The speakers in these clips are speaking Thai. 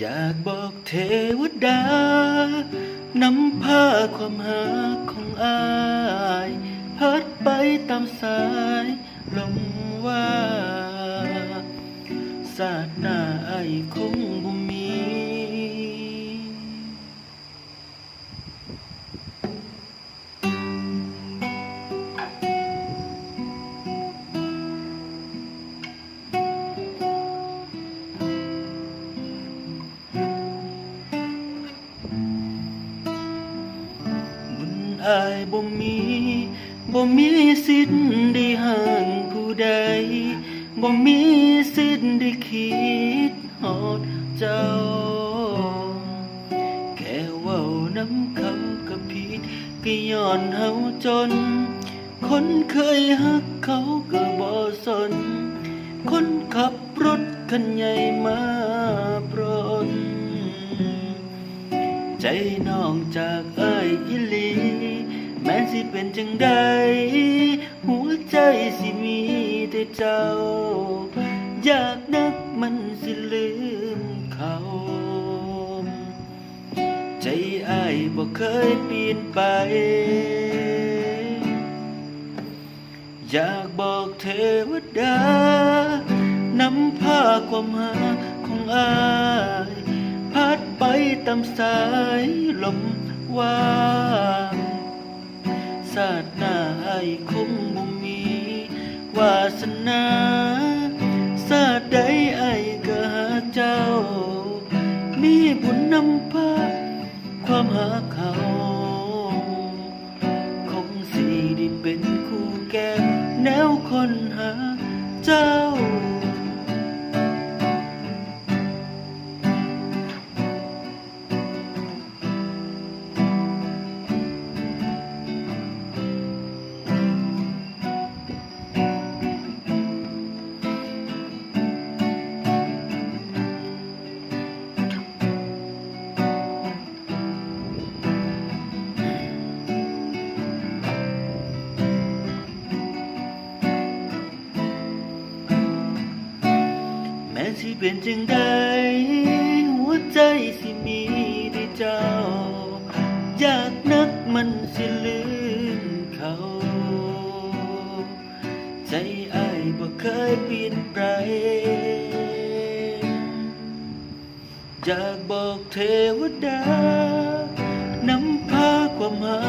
อยากบอกเทวดานำพาความหาของอายพัดไปตามสายลมว่าสาสตร์หน้าไอายคงบ อายบ่มีบ่มีสิทธิ์ได้ห่างผู้ใดบ่มีสิทธิ์ได้คิดฮอดเจ้า แค่เว้าน้ำเขาก็ผิดก็ย้อนเฮาจน คนเคยฮักเขาก็บ่สน คนขับรถคันใหญ่มาปรน ใจน้องจากเอ้ายอิลี แม้สิเป็นจังใดหัวใจสิมีแต่เจ้า อยากนักมันสิลืมเขา ใจอ้ายบ่เคยเปลี่ยนไป อยากบอกเทวดานำพาความหาของอายพัดไปตามสายลมว่าง ศาสตร์หน้าไอายคงบ่มีวาสนาศาสตร์ใดไอายก็หาเจ้า มีบุญนำพาความหาเขาคงสิได้เป็นคู่แก้แนวคนหาเจ้า สิเป็นจังใดหัวใจสิมีได้เจ้า อยากนักมันสิลืมเขา ใจอายบ่เคยเปลี่ยนไปอยากบอกเทวดานำพาความหา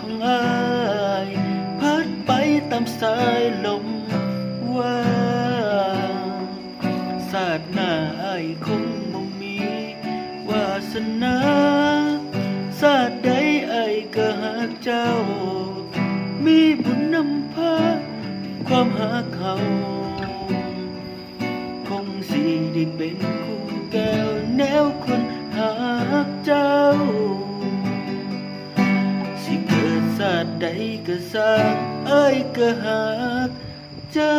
ของอาย พัดไปตามสายลมว่าาตร์หน้าอายคงบ่มีวาสนาศาสตร์ใดอายก็หากเจ้า มีบุญนำพาความหาเขาคงสิได้เป็นคู่แก้วแนวคนหากเจ้า สิเกิดศาสตร์ใดก็สร้างเอ้ยก็หากเจ้า